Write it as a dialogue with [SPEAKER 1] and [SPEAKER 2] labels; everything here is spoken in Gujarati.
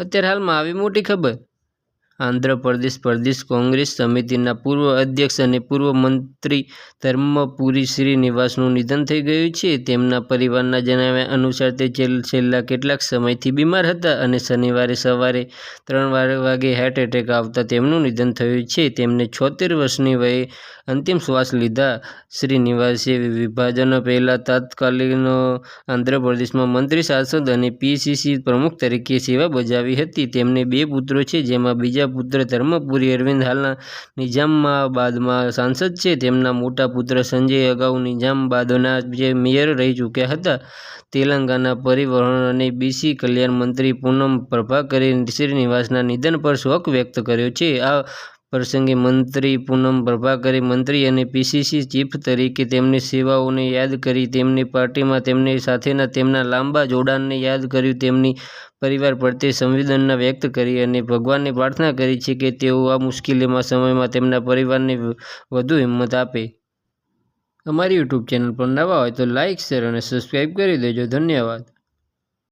[SPEAKER 1] અત્યારે હાલમાં આવી મોટી ખબર. આંધ્રપ્રદેશ પ્રદેશ કોંગ્રેસ સમિતિના પૂર્વ અધ્યક્ષ અને પૂર્વ મંત્રી ધર્મપુરી શ્રીનિવાસનું નિધન થઈ ગયું છે. તેમના પરિવારના જણાવ્યા અનુસાર તે છેલ્લા કેટલાક સમયથી બીમાર હતા અને શનિવારે સવારે ત્રણ વાગે હાર્ટ એટેક આવતા તેમનું નિધન થયું છે. તેમને છોતેર વર્ષની વયે અંતિમ શ્વાસ લીધા. શ્રીનિવાસે વિભાજનો પહેલાં તત્કાલીન આંધ્રપ્રદેશમાં મંત્રી, સાંસદ અને પીસીસી પ્રમુખ તરીકે સેવા બજાવી હતી. તેમને બે પુત્રો છે, જેમાં બીજા પુત્ર ધર્મપુરી અરવિંદ હાલના નિઝામાબાદમાં સાંસદ છે. તેમના મોટા પુત્ર સંજય અગાઉ નિઝામાબાદના મેયર રહી ચૂક્યા હતા, તેલંગાના પરિવહન અને બીસી કલ્યાણ મંત્રી પૂનમ પ્રભાકરે શ્રીનિવાસના નિધન પર શોક વ્યક્ત કર્યો છે. આ પ્રસંગે મંત્રી પૂનમ પ્રભાકરે મંત્રી અને પીસીસી ચીફ તરીકે તેમની સેવાઓને યાદ કરી તેમની પાર્ટીમાં તેમની સાથેના તેમના લાંબા જોડાણને યાદ કર્યું, તેમની પરિવાર પ્રત્યે સંવેદના વ્યક્ત કરી અને ભગવાનને પ્રાર્થના કરી છે કે તેઓ આ મુશ્કેલીમાં સમયમાં તેમના પરિવારને વધુ હિંમત આપે. અમારી યુટ્યુબ ચેનલ પર નવા હોય તો લાઇક શેર અને સબસ્ક્રાઈબ કરી દેજો. ધન્યવાદ.